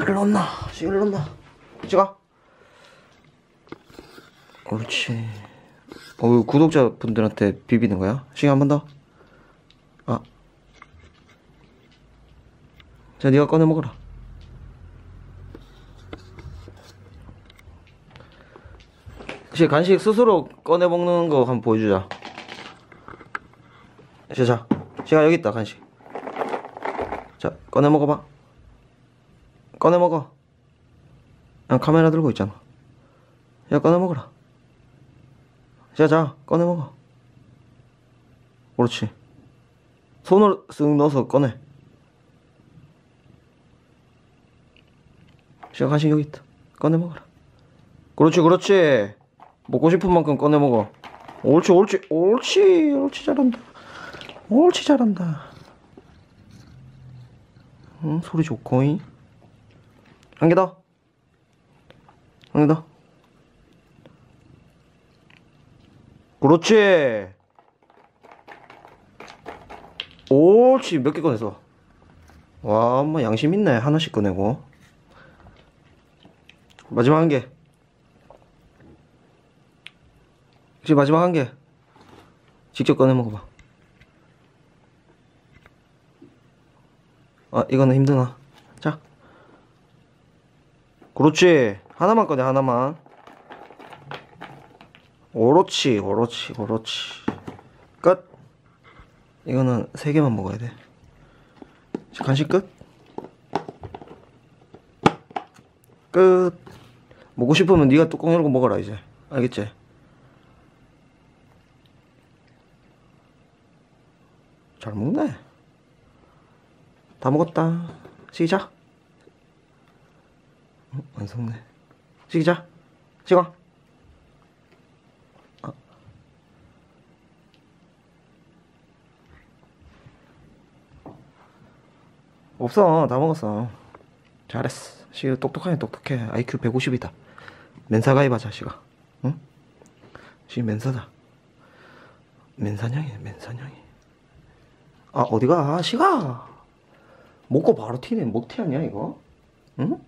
일로 온나 찍어 옳지 어 구독자 분들한테 비비는 거야? 시간 한 번 더? 아. 자, 네가 꺼내 먹어라. 시 간식 스스로 꺼내 먹는 거 한번 보여주자. 자, 자, 시가 여기 있다 간식. 자, 꺼내 먹어봐. 꺼내 먹어. 난 카메라 들고 있잖아. 야, 꺼내 먹어라. 자, 자, 꺼내 먹어. 그렇지. 손을 쓱 넣어서 꺼내. 시작 간식 여기 있다. 꺼내 먹어라. 그렇지, 그렇지. 먹고 싶은 만큼 꺼내 먹어. 옳지, 옳지, 옳지, 옳지, 잘한다. 옳지, 잘한다. 응, 소리 좋고잉. 한 개 더. 한 개 더. 그렇지. 옳지. 몇 개 꺼내서. 와, 엄마 양심 있네. 하나씩 꺼내고. 마지막 한 개. 지금 마지막 한 개. 직접 꺼내 먹어봐. 아, 이거는 힘드나? 자. 그렇지. 하나만 꺼내, 하나만. 옳지, 옳지, 옳지. 끝. 이거는 세 개만 먹어야 돼. 자, 간식 끝. 끝. 먹고 싶으면 네가 뚜껑 열고 먹어라 이제. 알겠지? 잘 먹네. 다 먹었다. 시작. 어, 안 속네. 시작. 찍어. 아. 없어. 다 먹었어. 잘했어. 시 똑똑하네, 똑똑해. IQ 150이다. 멘사 가입하자, 시가. 응? 시 멘사다. 멘사냥이네, 멘사냥이. 아, 어디가? 아, 시가. 먹고 바로 튀네. 먹튀 아니야, 이거? 응?